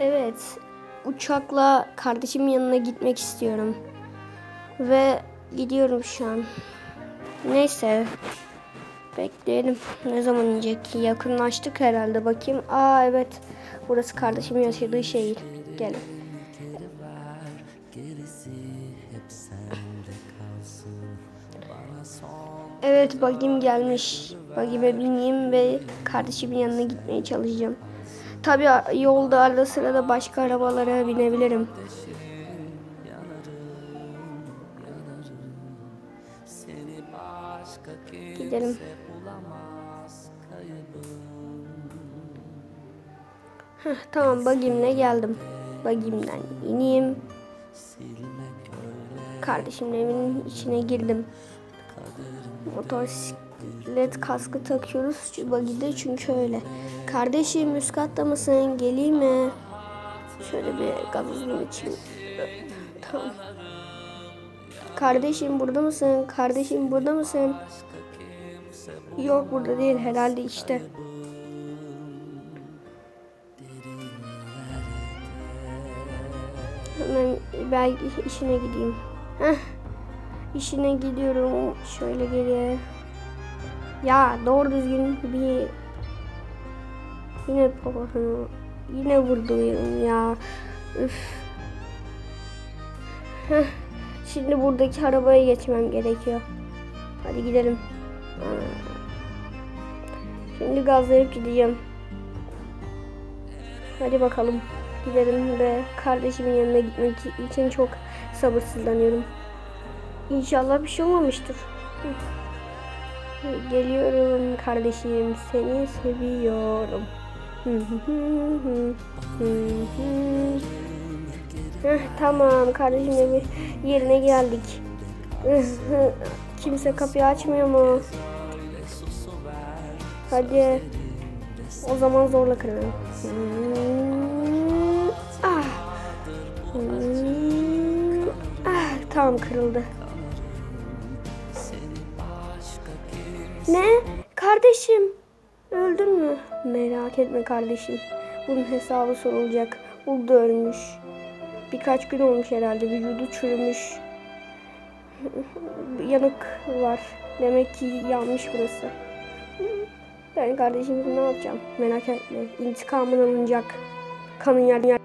Evet, uçakla kardeşimin yanına gitmek istiyorum. Ve gidiyorum şu an. Neyse. Bekleyelim. Ne zaman inecek? Yakınlaştık herhalde. Bakayım. Aa evet. Burası kardeşimin yaşadığı şehir. Gelin. Evet bagim gelmiş. Bagime bineyim ve kardeşimin yanına gitmeye çalışacağım. Tabii yolda arada sırada başka arabalara binebilirim. Gidelim. Heh, tamam bagimle geldim. Bagimden ineyim. Kardeşimin evinin içine girdim. Motosiklet kaskı takıyoruz bagide çünkü öyle. Kardeşim üst katta mısın? Geleyim mi? Şöyle bir gazozun içeyim. Tamam. Kardeşim burada mısın? Kardeşim burada mısın? Yok burada değil herhalde işte. Hemen belki işine gideyim. Heh. İşine gidiyorum. Şöyle geriye. Ya doğru düzgün bir yine papağanı yine vurdum ya. Üf. Şimdi buradaki arabaya geçmem gerekiyor. Hadi gidelim. Şimdi gazlayıp gideceğim. Hadi bakalım. Gidelim ve kardeşimin yanına gitmek için çok sabırsızlanıyorum. İnşallah bir şey olmamıştır. Hı. Geliyorum kardeşim seni seviyorum. Tamam kardeşim evi yerine geldik. Kimse kapıyı açmıyor mu? Hadi. O zaman zorla kıralım. Ah. Ah, tamam kırıldı. Ne? Kardeşim. Öldün mü? Merak etme kardeşim. Bunun hesabı sorulacak. Bu da ölmüş. Birkaç gün olmuş herhalde. Vücudu çürümüş. Yanık var. Demek ki yanmış burası. Ben kardeşimle ne yapacağım? Merak etme. İntikamın alınacak. Kanın yer yer